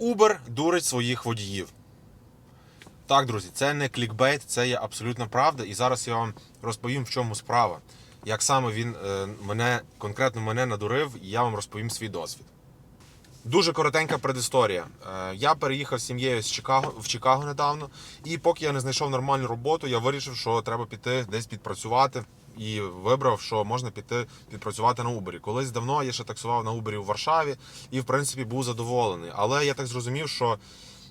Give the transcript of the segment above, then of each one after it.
Uber дурить своїх водіїв. Так, друзі, це не клікбейт, це є абсолютна правда. І зараз я вам розповім, в чому справа. Як саме він е, мене, конкретно мене надурив, і я вам розповім свій досвід. Дуже коротенька предісторія. Е, Я переїхав з сім'єю з Чикаго в Чикаго недавно, і поки я не знайшов нормальну роботу, я вирішив, що треба піти десь підпрацювати. І вибрав, що можна піти підпрацювати на Убері. Колись давно я ще таксував на Убері у Варшаві і, в принципі, був задоволений. Але я так зрозумів, що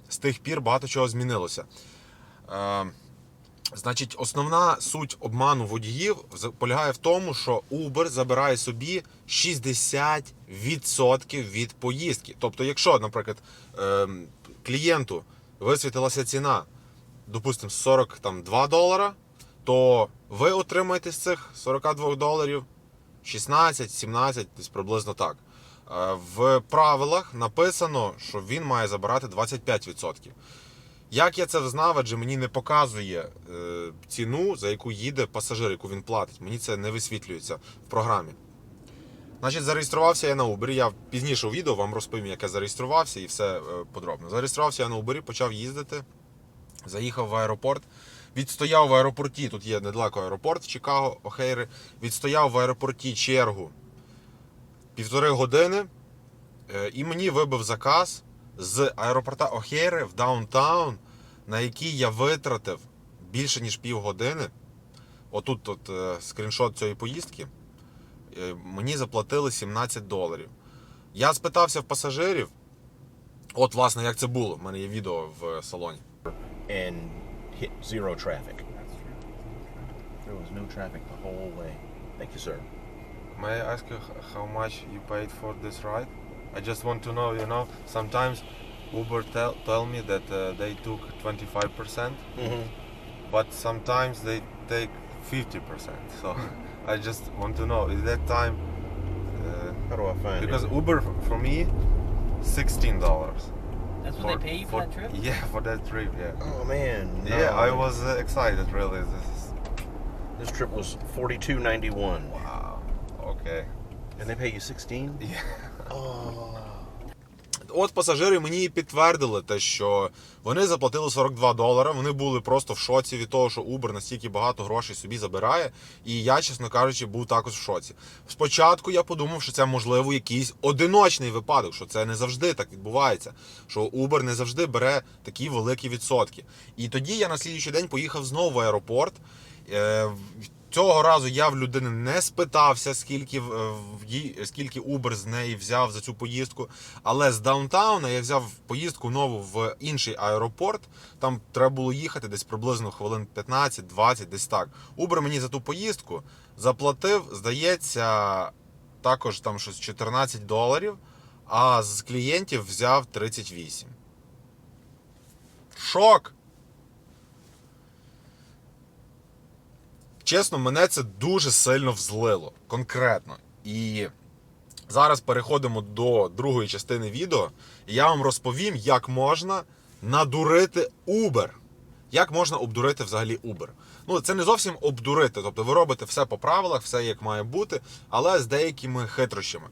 з тих пір багато чого змінилося. Е, Значить, основна суть обману водіїв полягає в тому, що Uber забирає собі 60% від поїздки. Тобто, якщо, наприклад, ем, клієнту висвітилася ціна, допустимо, 42 долара, то ви отримаєте з цих 42 доларів 16-17, десь приблизно так. Е, В правилах написано, що він має забирати 25%. Як я це знав, адже мені не показує е, ціну, за яку їде пасажир, яку він платить. Мені це не висвітлюється в програмі. Значить, зареєструвався я на Uber. Я пізніше у відео вам розповім, як я зареєструвався і все е, подробно. Зареєструвався я на Uber, почав їздити, заїхав в аеропорт. Відстояв в аеропорті, тут є недалеко аеропорт в Чикаго, Охейри. Відстояв в аеропорті чергу півтори години, е, і мені вибив заказ з аеропорта Охейри в даунтаун, на який я витратив більше ніж півгодини. Отут тут е, скріншот цієї поїздки. Е, Мені заплатили 17 доларів. Я спитався в пасажирів. От, власне, як це було. У мене є відео в салоні. and hit zero traffic. There was no traffic the whole way. Thank you, sir. May I ask you how much you paid for this ride? I just want to know, you know, sometimes Uber tell, tell me that uh, they took 25%, Mm-hmm. but sometimes they take 50%. So I just want to know, is that time, uh, How do I find because it? Uber for me, $16. That's what they pay you for, that trip? Yeah, for that trip, yeah. Oh man. no. Yeah, I was uh, excited really. This is, This trip was forty-two ninety-one, wow, okay. and they pay you sixteen. Yeah. Oh. От пасажири мені підтвердили те, що вони заплатили 42 долара. Вони були просто в шоці від того, що Uber настільки багато грошей собі забирає. І я, чесно кажучи, був також в шоці. Спочатку я подумав, що це можливо якийсь одиночний випадок, що це не завжди так відбувається. Що Uber не завжди бере такі великі відсотки. І тоді я на слідуючий день поїхав знову в аеропорт. Цього разу я в людини не спитався, скільки е, скільки Uber з неї взяв за цю поїздку. Але з даунтауна я взяв поїздку нову в інший аеропорт. Там треба було їхати десь приблизно хвилин 15-20, десь так. Uber мені за ту поїздку заплатив, здається, також там щось 14 доларів, а з клієнтів взяв 38. Шок! Чесно, мене це дуже сильно взлило. Конкретно. І зараз переходимо до другої частини відео. І я вам розповім, як можна надурити Uber. Як можна обдурити взагалі Uber? Ну, це не зовсім обдурити. Тобто ви робите все по правилах, все як має бути, але з деякими хитрощами.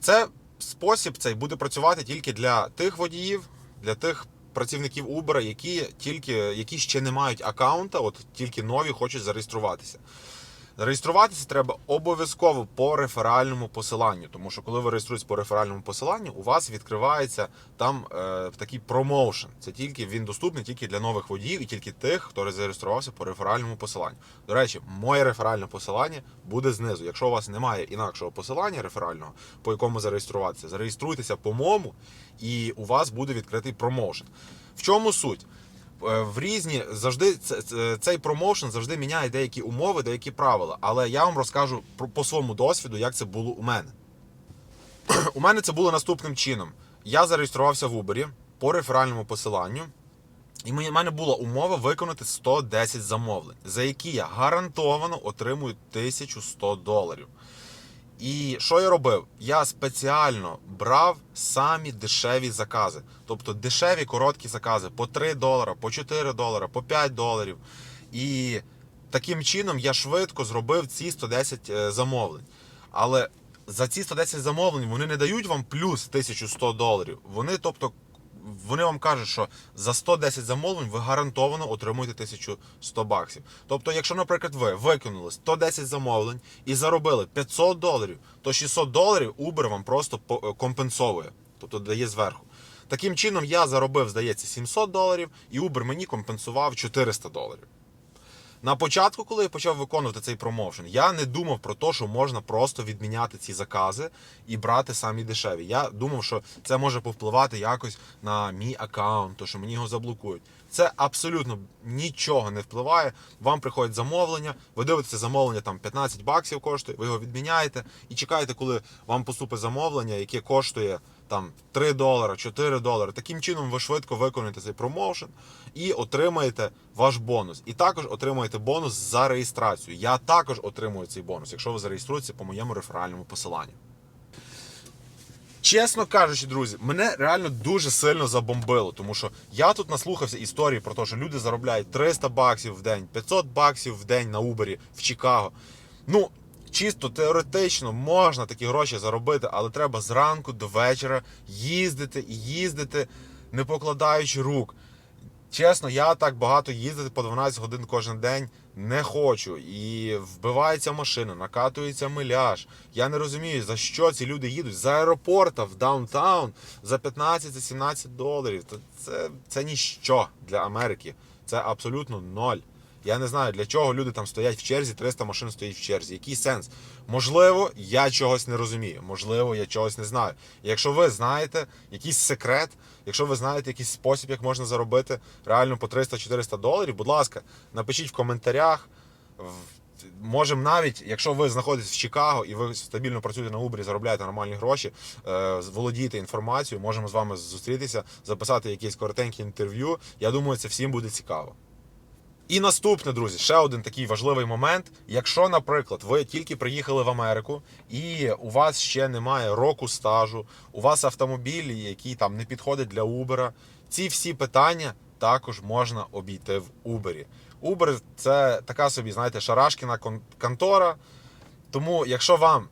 Це спосіб цей буде працювати тільки для тих водіїв, для тих працівників Uber, які тільки які ще не мають аккаунта, от тільки нові хочуть зареєструватися. Зареєструватися треба обов'язково по реферальному посиланню, тому що коли ви реєструєтесь по реферальному посиланню, у вас відкривається там е, такий промоушен. Це тільки він доступний тільки для нових водіїв і тільки тих, хто зареєструвався по реферальному посиланню. До речі, моє реферальне посилання буде знизу. Якщо у вас немає інакшого посилання реферального, по якому зареєструватися, зареєструйтеся по мому, і у вас буде відкритий промоушен. В чому суть? Е, в різні завжди це- це- цей промоушен завжди міняє деякі умови, деякі правила. Але я вам розкажу по своєму досвіду, як це було у мене. У мене це було наступним чином. Я зареєструвався в Uber по реферальному посиланню. І в мене була умова виконати 110 замовлень, за які я гарантовано отримую 1100 доларів. І що я робив? Я спеціально брав самі дешеві закази. Тобто дешеві короткі закази по 3 долара, по 4 долара, по 5 доларів. І таким чином я швидко зробив ці 110 е, замовлень. Але за ці 110 замовлень вони не дають вам плюс 1100 доларів. Вони, тобто, вони вам кажуть, що за 110 замовлень ви гарантовано отримуєте 1100 баксів. Тобто, якщо, наприклад, ви виконали 110 замовлень і заробили 500 доларів, то 600 доларів Uber вам просто е, компенсовує, тобто дає зверху. Таким чином, я заробив, здається, 700 доларів, і Uber мені компенсував 400 доларів. На початку, коли я почав виконувати цей промоушен, я не думав про те, що можна просто відміняти ці закази і брати самі дешеві. Я думав, що це може повпливати якось на мій аккаунт, то що мені його заблокують. Це абсолютно нічого не впливає. Вам приходять замовлення, ви дивитеся замовлення там 15 баксів коштує, ви його відміняєте і чекаєте, коли вам поступить замовлення, яке коштує там 3 долари, 4 долари. Таким чином ви швидко виконуєте цей промоушен і отримаєте ваш бонус. І також отримаєте бонус за реєстрацію. Я також отримую цей бонус, якщо ви зареєструєтеся по моєму реферальному посиланню. Чесно кажучи, друзі, мене реально дуже сильно забомбило, тому що я тут наслухався історії про те, що люди заробляють 300 баксів в день, 500 баксів в день на Убері в Чикаго. Ну, чисто теоретично можна такі гроші заробити, але треба зранку до вечора їздити і їздити, не покладаючи рук. Чесно, я так багато їздити по 12 годин кожен день не хочу. І вбивається машина, накатується миляж. Я не розумію, за що ці люди їдуть з аеропорта в даунтаун за 15-17 доларів. Та Це, це ніщо для Америки. Це абсолютно ноль. Я не знаю, для чого люди там стоять в черзі, 300 машин стоїть в черзі. Який сенс? Можливо, я чогось не розумію, можливо, я чогось не знаю. І Якщо ви знаєте якийсь секрет, якщо ви знаєте якийсь спосіб, як можна заробити реально по 300-400 доларів, будь ласка, напишіть в коментарях. Можемо навіть, якщо ви знаходитесь в Чикаго і ви стабільно працюєте на Uber, заробляєте нормальні гроші, е, володієте інформацією, можемо з вами зустрітися, записати якесь коротеньке інтерв'ю. Я думаю, це всім буде цікаво. І наступне, друзі, ще один такий важливий момент. Якщо, наприклад, ви тільки приїхали в Америку і у вас ще немає року стажу, у вас автомобіль, який там не підходить для Uber, ці всі питання також можна обійти в Uber. Uber – це така собі, знаєте, шарашкіна контора. Тому, якщо вам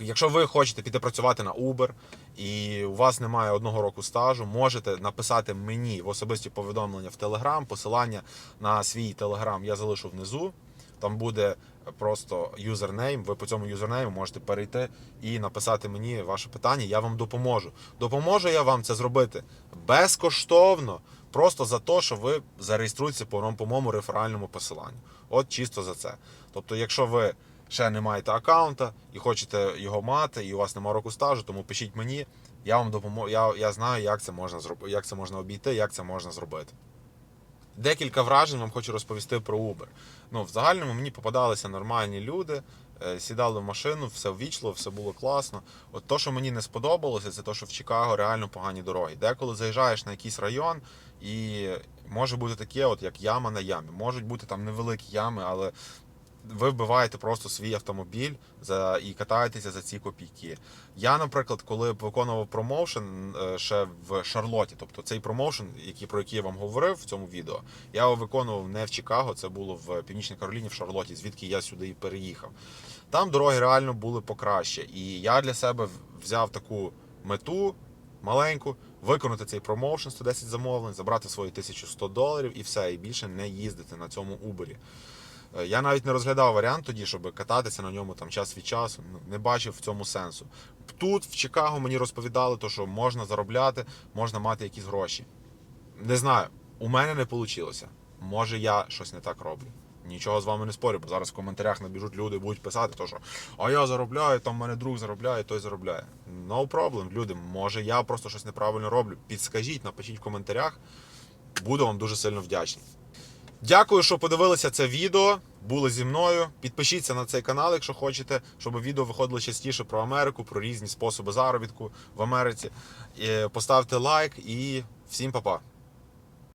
Якщо ви хочете піти працювати на Uber і у вас немає одного року стажу, можете написати мені в особисті повідомлення в Telegram, посилання на свій Telegram я залишу внизу. Там буде просто юзернейм. Ви по цьому юзернейму можете перейти і написати мені ваше питання. Я вам допоможу. Допоможу я вам це зробити безкоштовно, просто за те, що ви зареєструєтеся по, моєму реферальному посиланню. От чисто за це. Тобто, якщо ви ще не маєте аккаунта і хочете його мати, і у вас немає року стажу, тому пишіть мені. Я вам допоможу. Я, я знаю, як це можна зробити, як це можна обійти, як це можна зробити. Декілька вражень вам хочу розповісти про Uber. Ну, в загальному мені попадалися нормальні люди, е, сідали в машину, все ввічливо, все було класно. От то, що мені не сподобалося, це те, що в Чикаго реально погані дороги. Деколи заїжджаєш на якийсь район, і може бути таке, от як яма на ямі. Можуть бути там невеликі ями, але ви вбиваєте просто свій автомобіль за і катаєтеся за ці копійки. Я, наприклад, коли виконував промоушен е, ще в Шарлоті, тобто цей промоушен, який про який я вам говорив в цьому відео, я його виконував не в Чикаго, це було в Північній Кароліні, в Шарлоті, звідки я сюди і переїхав. Там дороги реально були покраще. І я для себе взяв таку мету маленьку, виконати цей промоушен 110 замовлень, забрати свої 1100 доларів і все, і більше не їздити на цьому Убері. Е, Я навіть не розглядав варіант тоді, щоб кататися на ньому там час від часу. Ну, Не бачив в цьому сенсу. Тут, в Чикаго, мені розповідали, то, що можна заробляти, можна мати якісь гроші. Не знаю, у мене не вийшло. Може, я щось не так роблю. Нічого з вами не спорю, бо зараз в коментарях набіжуть люди і будуть писати, то що а я заробляю, там в мене друг заробляє, той заробляє. No problem, люди. Може, я просто щось неправильно роблю. Підскажіть, напишіть в коментарях. Буду вам дуже сильно вдячний. Дякую, що подивилися це відео. Були зі мною. Підпишіться на цей канал, якщо хочете, щоб відео виходило частіше про Америку, про різні способи заробітку в Америці. Поставте лайк і всім па-па.